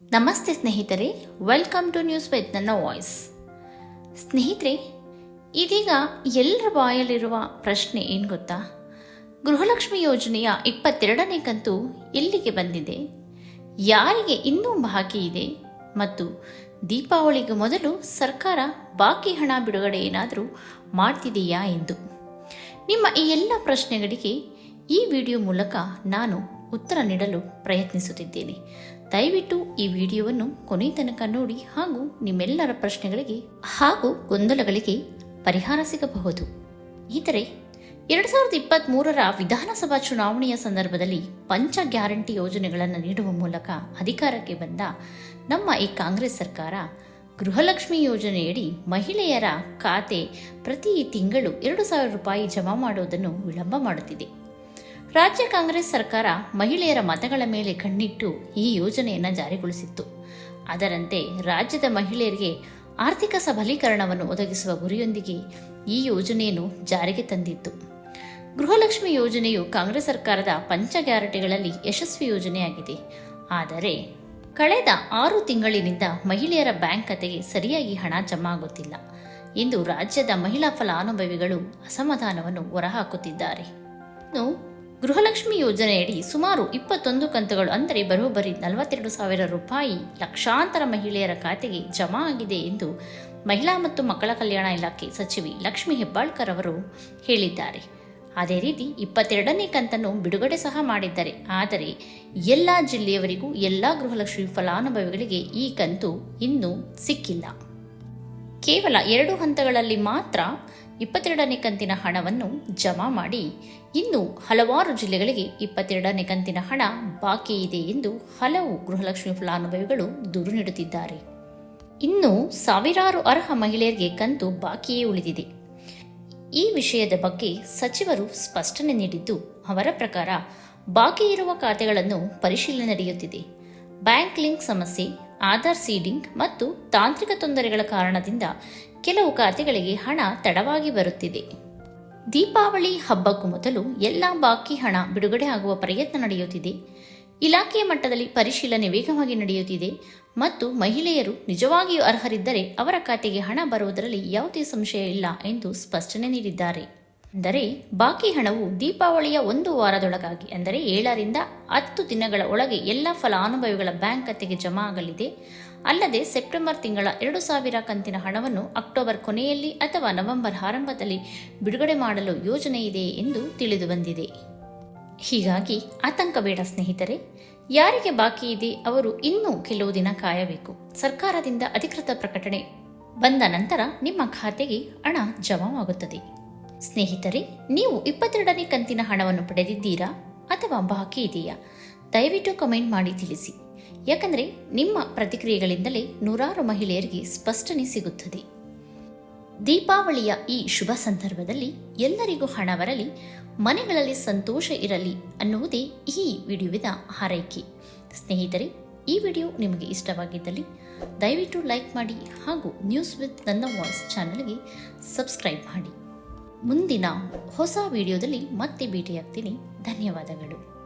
ನಮಸ್ತೆ ಸ್ನೇಹಿತರೆ welcome to news with ನನ್ನ ವಾಯ್ಸ್ ಸ್ನೇಹಿತರೆ, ಇದೀಗ ಎಲ್ಲರ ಬಾಯಲ್ಲಿರುವ ಪ್ರಶ್ನೆ ಏನು ಗೊತ್ತಾ? ಗೃಹಲಕ್ಷ್ಮಿ ಯೋಜನೆಯ ಇಪ್ಪತ್ತೆರಡನೇ ಕಂತು ಎಲ್ಲಿಗೆ ಬಂದಿದೆ? ಯಾರಿಗೆ ಇನ್ನೂ ಬಾಕಿ ಇದೆ? ಮತ್ತು ದೀಪಾವಳಿಗೆ ಮೊದಲು ಸರ್ಕಾರ ಬಾಕಿ ಹಣ ಬಿಡುಗಡೆ ಏನಾದರೂ ಮಾಡ್ತಿದೆಯಾ ಎಂದು? ನಿಮ್ಮ ಈ ಎಲ್ಲ ಪ್ರಶ್ನೆಗಳಿಗೆ ಈ ವಿಡಿಯೋ ಮೂಲಕ ನಾನು ಉತ್ತರ ನೀಡಲು ಪ್ರಯತ್ನಿಸುತ್ತಿದ್ದೇನೆ. ದಯವಿಟ್ಟು ಈ ವಿಡಿಯೋವನ್ನು ಕೊನೆ ತನಕ ನೋಡಿ ಹಾಗೂ ನಿಮ್ಮೆಲ್ಲರ ಪ್ರಶ್ನೆಗಳಿಗೆ ಹಾಗೂ ಗೊಂದಲಗಳಿಗೆ ಪರಿಹಾರ ಸಿಗಬಹುದು. ಇದರೆ ಎರಡು ಸಾವಿರದ ಇಪ್ಪತ್ತ್ಮೂರರ ವಿಧಾನಸಭಾ ಚುನಾವಣೆಯ ಸಂದರ್ಭದಲ್ಲಿ ಪಂಚ ಗ್ಯಾರಂಟಿ ಯೋಜನೆಗಳನ್ನು ನೀಡುವ ಮೂಲಕ ಅಧಿಕಾರಕ್ಕೆ ಬಂದ ನಮ್ಮ ಈ ಕಾಂಗ್ರೆಸ್ ಸರ್ಕಾರ ಗೃಹಲಕ್ಷ್ಮಿ ಯೋಜನೆಯಡಿ ಮಹಿಳೆಯರ ಖಾತೆ ಪ್ರತಿ ತಿಂಗಳು ಎರಡು ಸಾವಿರ ರೂಪಾಯಿ ಜಮಾ ಮಾಡುವುದನ್ನು ವಿಳಂಬ ಮಾಡುತ್ತಿದೆ. ರಾಜ್ಯ ಕಾಂಗ್ರೆಸ್ ಸರ್ಕಾರ ಮಹಿಳೆಯರ ಮತಗಳ ಮೇಲೆ ಕಣ್ಣಿಟ್ಟು ಈ ಯೋಜನೆಯನ್ನು ಜಾರಿಗೊಳಿಸಿತ್ತು. ಅದರಂತೆ ರಾಜ್ಯದ ಮಹಿಳೆಯರಿಗೆ ಆರ್ಥಿಕ ಸಬಲೀಕರಣವನ್ನು ಒದಗಿಸುವ ಗುರಿಯೊಂದಿಗೆ ಈ ಯೋಜನೆಯನ್ನು ಜಾರಿಗೆ ತಂದಿತ್ತು. ಗೃಹಲಕ್ಷ್ಮಿ ಯೋಜನೆಯು ಕಾಂಗ್ರೆಸ್ ಸರ್ಕಾರದ ಪಂಚ ಗ್ಯಾರಂಟಿಗಳಲ್ಲಿ ಯಶಸ್ವಿ ಯೋಜನೆಯಾಗಿದೆ. ಆದರೆ ಕಳೆದ ಆರು ತಿಂಗಳಿನಿಂದ ಮಹಿಳೆಯರ ಬ್ಯಾಂಕ್ ಖಾತೆಗೆ ಸರಿಯಾಗಿ ಹಣ ಜಮಾ ಆಗುತ್ತಿಲ್ಲ ಎಂದು ರಾಜ್ಯದ ಮಹಿಳಾ ಫಲಾನುಭವಿಗಳು ಅಸಮಾಧಾನವನ್ನು ಹೊರಹಾಕುತ್ತಿದ್ದಾರೆ. ಗೃಹಲಕ್ಷ್ಮಿ ಯೋಜನೆಯಡಿ ಸುಮಾರು ಇಪ್ಪತ್ತೊಂದು ಕಂತುಗಳು, ಅಂದರೆ ಬರೋಬ್ಬರಿ ನಲವತ್ತೆರಡು ಸಾವಿರ ರೂಪಾಯಿ ಲಕ್ಷಾಂತರ ಮಹಿಳೆಯರ ಖಾತೆಗೆ ಜಮಾ ಆಗಿದೆ ಎಂದು ಮಹಿಳಾ ಮತ್ತು ಮಕ್ಕಳ ಕಲ್ಯಾಣ ಇಲಾಖೆ ಸಚಿವೆ ಲಕ್ಷ್ಮಿ ಹೆಬ್ಬಾಳ್ಕರ್ ಅವರು ಹೇಳಿದ್ದಾರೆ. ಅದೇ ರೀತಿ ಇಪ್ಪತ್ತೆರಡನೇ ಕಂತನ್ನು ಬಿಡುಗಡೆ ಸಹ ಮಾಡಿದ್ದಾರೆ. ಆದರೆ ಎಲ್ಲ ಜಿಲ್ಲೆಯವರಿಗೂ ಎಲ್ಲ ಗೃಹಲಕ್ಷ್ಮಿ ಫಲಾನುಭವಿಗಳಿಗೆ ಈ ಕಂತು ಇನ್ನೂ ಸಿಕ್ಕಿಲ್ಲ. ಕೇವಲ ಎರಡು ಹಂತಗಳಲ್ಲಿ ಮಾತ್ರ ಇಪ್ಪತ್ತೆರಡನೇ ಕಂತಿನ ಹಣವನ್ನು ಜಮಾ ಮಾಡಿ. ಇನ್ನು ಹಲವಾರು ಜಿಲ್ಲೆಗಳಿಗೆ ಇಪ್ಪತ್ತೆರಡನೇ ಕಂತಿನ ಹಣ ಬಾಕಿ ಇದೆ ಎಂದು ಹಲವು ಗೃಹಲಕ್ಷ್ಮಿ ಫಲಾನುಭವಿಗಳು ದೂರು ನೀಡುತ್ತಿದ್ದಾರೆ. ಇನ್ನು ಸಾವಿರಾರು ಅರ್ಹ ಮಹಿಳೆಯರಿಗೆ ಕಂತು ಬಾಕಿಯೇ ಉಳಿದಿದೆ. ಈ ವಿಷಯದ ಬಗ್ಗೆ ಸಚಿವರು ಸ್ಪಷ್ಟನೆ ನೀಡಿದ್ದು ಅವರ ಪ್ರಕಾರ ಬಾಕಿ ಇರುವ ಖಾತೆಗಳನ್ನು ಪರಿಶೀಲನೆ ನಡೆಯುತ್ತಿದೆ. ಬ್ಯಾಂಕ್ ಲಿಂಕ್ ಸಮಸ್ಯೆ ಆಧಾರ್ ಸೀಡಿಂಗ್ ಮತ್ತು ತಾಂತ್ರಿಕ ತೊಂದರೆಗಳ ಕಾರಣದಿಂದ ಕೆಲವು ಖಾತೆಗಳಿಗೆ ಹಣ ತಡವಾಗಿ ಬರುತ್ತಿದೆ. ದೀಪಾವಳಿ ಹಬ್ಬಕ್ಕೂ ಮೊದಲು ಎಲ್ಲ ಬಾಕಿ ಹಣ ಬಿಡುಗಡೆ ಆಗುವ ಪ್ರಯತ್ನ ನಡೆಯುತ್ತಿದೆ. ಇಲಾಖೆಯ ಮಟ್ಟದಲ್ಲಿ ಪರಿಶೀಲನೆ ವೇಗವಾಗಿ ನಡೆಯುತ್ತಿದೆ ಮತ್ತು ಮಹಿಳೆಯರು ನಿಜವಾಗಿಯೂ ಅರ್ಹರಿದ್ದರೆ ಅವರ ಖಾತೆಗೆ ಹಣ ಬರುವುದರಲ್ಲಿ ಯಾವುದೇ ಸಂಶಯ ಇಲ್ಲ ಎಂದು ಸ್ಪಷ್ಟನೆ ನೀಡಿದ್ದಾರೆ. ಅಂದರೆ ಬಾಕಿ ಹಣವು ದೀಪಾವಳಿಯ ಒಂದು ವಾರದೊಳಗಾಗಿ, ಅಂದರೆ ಏಳರಿಂದ ಹತ್ತು ದಿನಗಳ ಒಳಗೆ ಎಲ್ಲ ಫಲಾನುಭವಿಗಳ ಬ್ಯಾಂಕ್ ಖಾತೆಗೆ ಜಮಾ ಆಗಲಿದೆ. ಅಲ್ಲದೆ ಸೆಪ್ಟೆಂಬರ್ ತಿಂಗಳ ಎರಡು ಸಾವಿರ ಕಂತಿನ ಹಣವನ್ನು ಅಕ್ಟೋಬರ್ ಕೊನೆಯಲ್ಲಿ ಅಥವಾ ನವೆಂಬರ್ ಆರಂಭದಲ್ಲಿ ಬಿಡುಗಡೆ ಮಾಡಲು ಯೋಜನೆ ಇದೆ ಎಂದು ತಿಳಿದು ಬಂದಿದೆ. ಹೀಗಾಗಿ ಆತಂಕ ಬೇಡ ಸ್ನೇಹಿತರೆ. ಯಾರಿಗೆ ಬಾಕಿ ಇದೆ ಅವರು ಇನ್ನೂ ಕೆಲವು ದಿನ ಕಾಯಬೇಕು. ಸರ್ಕಾರದಿಂದ ಅಧಿಕೃತ ಪ್ರಕಟಣೆ ಬಂದ ನಂತರ ನಿಮ್ಮ ಖಾತೆಗೆ ಹಣ ಜಮಾವಾಗುತ್ತದೆ. ಸ್ನೇಹಿತರೆ, ನೀವು ಇಪ್ಪತ್ತೆರಡನೇ ಕಂತಿನ ಹಣವನ್ನು ಪಡೆದಿದ್ದೀರಾ ಅಥವಾ ಬಾಕಿ ಇದೆಯಾ? ದಯವಿಟ್ಟು ಕಮೆಂಟ್ ಮಾಡಿ ತಿಳಿಸಿ. ಯಾಕಂದರೆ ನಿಮ್ಮ ಪ್ರತಿಕ್ರಿಯೆಗಳಿಂದಲೇ ನೂರಾರು ಮಹಿಳೆಯರಿಗೆ ಸ್ಪಷ್ಟನೆ ಸಿಗುತ್ತದೆ. ದೀಪಾವಳಿಯ ಈ ಶುಭ ಸಂದರ್ಭದಲ್ಲಿ ಎಲ್ಲರಿಗೂ ಹಣ ಬರಲಿ, ಮನೆಗಳಲ್ಲಿ ಸಂತೋಷ ಇರಲಿ ಅನ್ನುವುದೇ ಈ ವಿಡಿಯೋವಿನ ಹಾರೈಕೆ. ಸ್ನೇಹಿತರೆ, ಈ ವಿಡಿಯೋ ನಿಮಗೆ ಇಷ್ಟವಾಗಿದ್ದಲ್ಲಿ ದಯವಿಟ್ಟು ಲೈಕ್ ಮಾಡಿ ಹಾಗೂ ನ್ಯೂಸ್ ವಿತ್ ನನ್ನ ವಾಯ್ಸ್ ಚಾನಲ್ಗೆ ಸಬ್ಸ್ಕ್ರೈಬ್ ಮಾಡಿ. ಮುಂದಿನ ಹೊಸ ವಿಡಿಯೋದಲ್ಲಿ ಮತ್ತೆ ಭೇಟಿಯಾಗ್ತೀನಿ. ಧನ್ಯವಾದಗಳು.